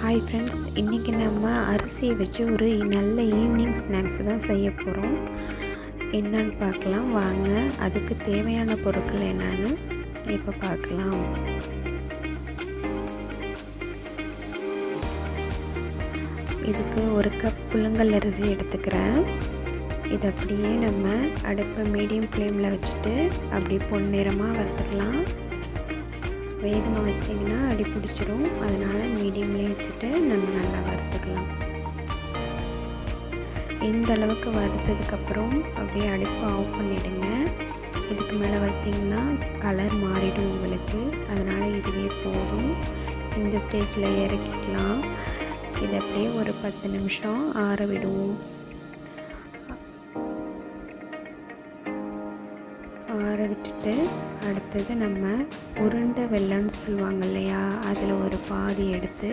Hi friends இன்றைக்கி நம்ம அரிசியை வச்சு ஒரு நல்ல ஈவினிங் ஸ்நாக்ஸ் தான் செய்ய போகிறோம் என்னன்னு பார்க்கலாம். வாங்க அதுக்கு தேவையான பொருட்கள் என்னன்னு இப்போ பார்க்கலாம். இதுக்கு ஒரு கப் புழுங்கல் அரிசி எடுத்துக்கிறேன். இது அப்படியே நம்ம அடுப்பை மீடியம் ஃப்ளேமில் வச்சுட்டு அப்படியே பொன்னிறமாக வறுத்துக்கலாம். வேகமாக வச்சிங்கன்னா அடி பிடிச்சிரும். அதனால் மீடியம்லேயே வச்சுட்டு நம்ம நல்லா வறுத்துக்கலாம். இந்த அளவுக்கு வறுத்ததுக்கப்புறம் அப்படியே அடுப்பு ஆஃப் பண்ணிவிடுங்க இதுக்கு மேலே வறுத்திங்கன்னா கலர் மாறிடும் உங்களுக்கு. அதனால் இதுவே போதும். இந்த ஸ்டேஜில் இறக்கிக்கலாம். இது அப்படியே ஒரு பத்து நிமிஷம் ஆற விடுவோம். ஆற விட்டுட்டு அடுத்தது நம்ம உருண்டை வெள்ளம்னு சொல்லுவாங்க இல்லையா? அதில் ஒரு பாதி எடுத்து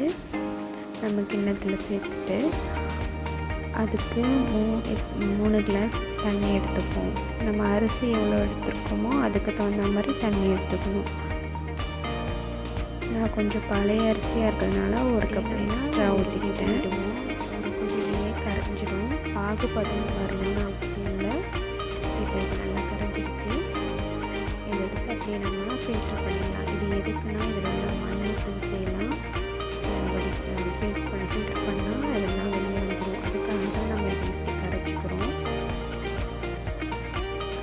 நம்ம கிண்ணத்தில் சேர்த்துட்டு அதுக்கு மூ மூணு கிளாஸ் தண்ணி எடுத்துப்போம். நம்ம அரிசி எவ்வளோ எடுத்துருக்கோமோ அதுக்கு தகுந்த மாதிரி தண்ணி எடுத்துக்கணும். நான் கொஞ்சம் பழைய அரிசியாக இருக்கிறதுனால ஒரு கப் எக்ஸ்ட்ரா ஊற்றிக்கிட்டேன் ஒரு குதிரையே கரைஞ்சிடும். பாகுபதம் வரணும்னு அவசியம் இல்லை. இப்போ வேணும்னா எடுத்து ஃபில்ட்ரு பண்ணிடலாம். இது எதுக்குன்னா இதில் உள்ள மண் தூசையெல்லாம் வடி பண்ண பண்ணால் அதெல்லாம் வெளியே வந்துடும் அதுக்காக தான் நம்ம இதை இப்படி கரைச்சிக்கிறோம்.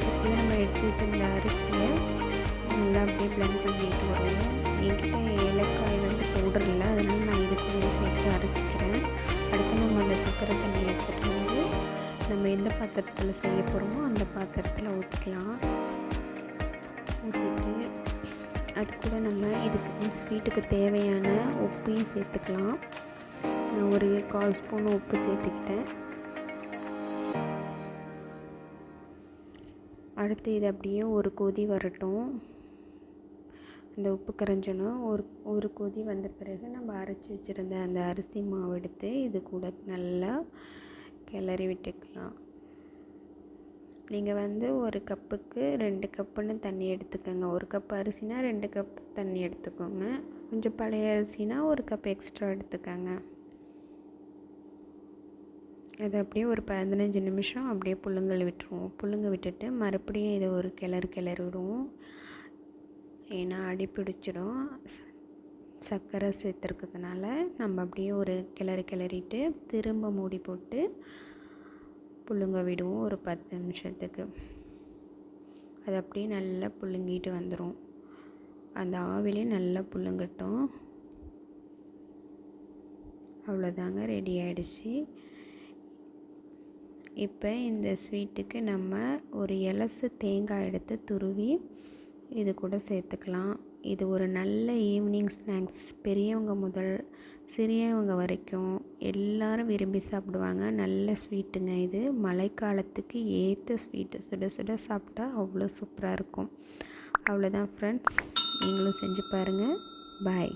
அடுத்தது நம்ம எடுத்து வச்சிருந்த அரிசியை நல்லா அப்படியே பிளெண்ட் பண்ணிட்டு வருவோம். என்கிட்ட ஏலக்காய் வந்து பவுடர் இல்லை. அதனால் நான் இது கூட சேர்த்து அரைச்சிக்கிறேன். அடுத்து நம்ம அந்த சக்கரை தண்ணி எடுத்துகிட்டு வந்து நம்ம எந்த பாத்திரத்தில் செய்ய போகிறோமோ அந்த பாத்திரத்தில் ஊற்றிக்கலாம் ஊற்றிட்டு அது கூட நம்ம இதுக்கு இந்த ஸ்வீட்டுக்கு தேவையான உப்பையும் சேர்த்துக்கலாம். நான் ஒரு கால் ஸ்பூன் உப்பு சேர்த்துக்கிட்டேன். அடுத்து இது அப்படியே ஒரு கொதி வரட்டும். அந்த உப்பு கரைஞ்சணும் ஒரு ஒரு கொதி வந்த பிறகு நம்ம அரைச்சி வச்சுருந்த அந்த அரிசி மாவு எடுத்து இது கூட நல்லா கிளறி விட்டுக்கலாம். நீங்கள் வந்து ஒரு கப்புக்கு ரெண்டு கப்புன்னு தண்ணி எடுத்துக்கோங்க. ஒரு கப் அரிசினா ரெண்டு கப் தண்ணி எடுத்துக்கோங்க. கொஞ்சம் பழைய அரிசினா ஒரு கப் எக்ஸ்ட்ரா எடுத்துக்கோங்க. அது அப்படியே ஒரு பதினஞ்சு நிமிஷம் அப்படியே புழுங்கல் விட்டுருவோம். புழுங்க விட்டுட்டு மறுபடியும் இதை ஒரு கிளறு கிளறி விடுவோம். ஏன்னா அடி பிடிச்சிடும். சர்க்கரை சேர்த்துருக்கிறதுனால நம்ம அப்படியே ஒரு கிளறு கிளறிட்டு திரும்ப மூடி போட்டு புழுங்க விடுவோம் ஒரு பத்து நிமிஷத்துக்கு. அது அப்படியே நல்லா புழுங்கிட்டு வந்துடும் அந்த ஆவிலே நல்லா புழுங்கட்டும். அவ்வளோதாங்க ரெடி ஆகிடுச்சு இப்போ இந்த ஸ்வீட்டுக்கு நம்ம ஒரு எலசு தேங்காய் எடுத்து துருவி இது கூட சேர்த்துக்கலாம். இது ஒரு நல்ல ஈவினிங் ஸ்நாக்ஸ் பெரியவங்க முதல் சிறியவங்க வரைக்கும் எல்லாரும் விரும்பி சாப்பிடுவாங்க. நல்ல ஸ்வீட்டுங்க இது. மழைக்காலத்துக்கு ஏற்ற ஸ்வீட்டு சுட சுட சாப்பிட்டா அவ்வளோ சூப்பராக இருக்கும். அவ்வளோதான் ஃப்ரெண்ட்ஸ் நீங்களும் செஞ்சு பாருங்கள் பாய்